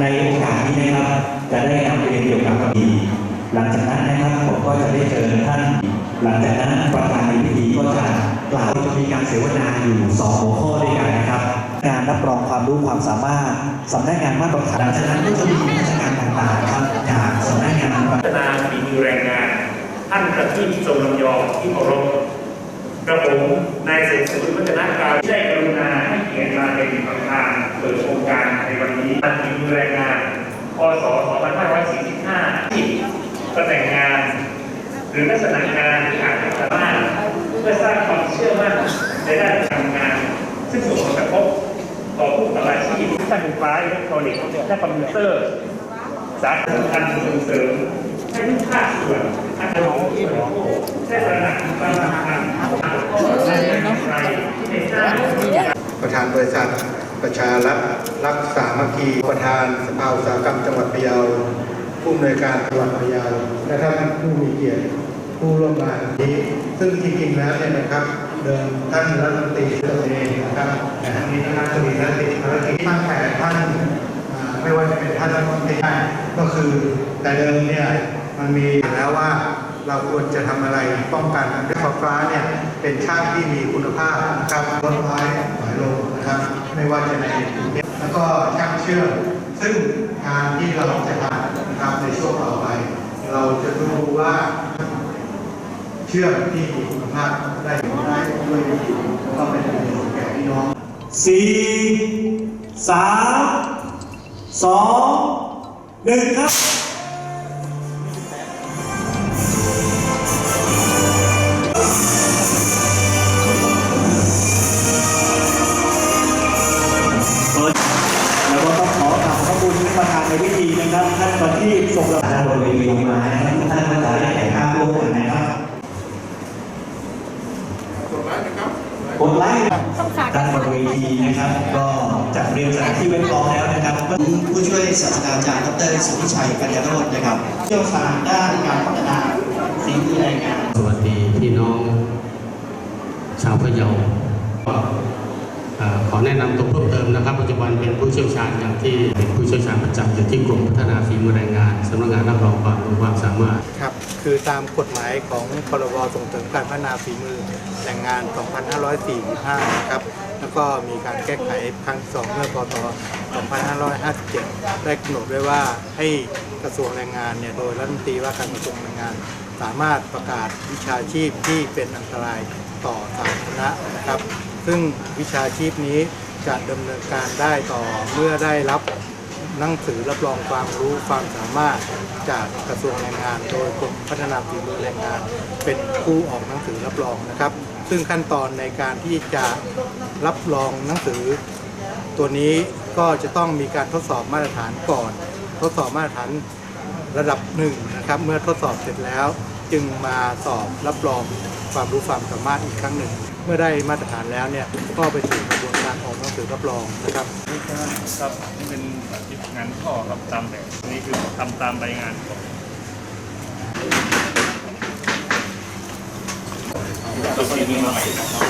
ในโอกาสนี้นะครับจะได้นำเรียนเกี่ยวกับคดีหลังจากนั้นนะครับผมก็จะได้เจอท่าน หลังจากนั้นประธานในพิธีก็จะ กล่าวจะมีการเสวนาอยู่สองหัวข้อด้วยกันนะครับการรับรองความรู้ความสามารถสำนักงานมาตรฐานหลังจากนั้นก็จะมีราชการต่างๆครับจากสำนักงานพัฒนาฝีมือแรงงาน ท่านประทีปทรงลำยองที่เคารพกระผมนายเสรีสุวัฒนาการได้กรุณาให้เกียรติมาเป็นประธานเปิดโครงการในวันนี้ท่านฝีมือแรงงานพศ 2545ที่ตำแหน่งงาน หรือลักษณะงานที่อาจจะสามารถเพื่อสร้างความเชื่อมั่น ในด้านการทำงาน ซึ่งส่งผลกระทบต่อผู้ประกอบอาชีพด้านไฟฟ้าอิเล็กทรอนิกส์และคอมพิวเตอร์ สาขาการส่งเสริมให้ทุกภาคส่วนทั้งของที่บริโภคได้ตระหนักถึงความสำคัญของการเมืองไทยในชาติประธานบริษัทประชารัฐรักสามัคคีประธานสภาอุตสาหกรรมจังหวัดพะเยาผู้อำนวยการจังหวัดพะเยาและท่านผู้มีเกียรติผู้ร่วมงานนี้ซึ่งจริงๆแล้วเนี่ยนะครับ เดิมท่านรัฐมนตรีตัวเองนะครับแต่ทั้งนี้นะครับจะมีท่านติดภารกิจตั้งแต่ท่านไม่ว่าจะเป็นท่านรัฐมนตรีก็คือแต่เดิมเนี่ยมันมีแล้วว่าเราควรจะทำอะไรป้องกันด้วยไฟฟ้าเนี่ยเป็นช่างที่มีคุณภาพนะครับลดน้อยถอยลงนะครับ ไม่ว่าจะในกรุงเทพแล้วก็ช่างเชื่อมซึ่งงานที่เราจะทำนะครับในช่วงต่อไป เราจะดูว่า เชื่อมที่มีคุณภาพได้ผลได้ด้วยดีก็เป็นประโยชน์แก่พี่น้องสี่สามสองหนึ่งครับแล้วก็ต้องขอกราบขอบคุณประธานในพิธีนะครับท่านประทีปทรงรับการบริเวณลงมานะครับทุกท่านก็จะได้ถ่ายภาพร่วมกันนะครับกดไลค์นะครับ ด้านบนเวทีนะครับ ก็จัดเตรียมสถานที่ไว้พร้อมแล้วนะครับผู้ช่วยศาสตราจารย์ดรสุทธิชัยกัญญาโรจน์นะครับเชี่ยวชาญด้านการพัฒนาสิ่งที่รายงานสวัสดีพี่น้อง ชาวพะเยา ขอแนะนำตัวเพิ่มเติมนะครับ ปัจจุบันเป็นผู้เชี่ยวชาญอย่างที่เป็นผู้เชี่ยวชาญประจำอยู่ที่กรมพัฒนาฝีมือแรงงานสำนักงานรับรองความรู้ความสามารถครับคือตามกฎหมายของพรบส่งเสริมการพัฒนาฝีมือแรงงาน 2545 นะครับแล้วก็มีการแก้ไขครั้งสองเมื่อพศ2557 ได้กำหนดไว้ว่าให้กระทรวงแรงงานเนี่ยโดยรัฐมนตรีว่าการกระทรวงแรงงาน สามารถประกาศวิชาชีพที่เป็นอันตรายต่อสาธารณะนะครับ ซึ่งวิชาชีพนี้จะดำเนินการได้ต่อเมื่อได้รับหนังสือรับรองความรู้ความสามารถจากกระทรวงแรงงาน โดยกรมพัฒนาฝีมือแรงงาน เป็นผู้ออกหนังสือรับรองนะครับ ซึ่งขั้นตอนในการที่จะรับรองหนังสือ ตัวนี้ก็จะต้องมีการทดสอบมาตรฐานก่อน ทดสอบมาตรฐานระดับหนึ่งนะครับ เมื่อทดสอบเสร็จแล้ว จึงมาสอบรับรองความรู้ความสามารถอีกครั้งหนึ่ง เมื่อได้มาตรฐานแล้วเนี่ยก็ไปสู่กระบวนการออกหนังสือรับรองนะครับนี่ครับนี่เป็นงานข้อครับตามแบบนี่คือทำตามใบงานก่อนตัวนี้มาใหม่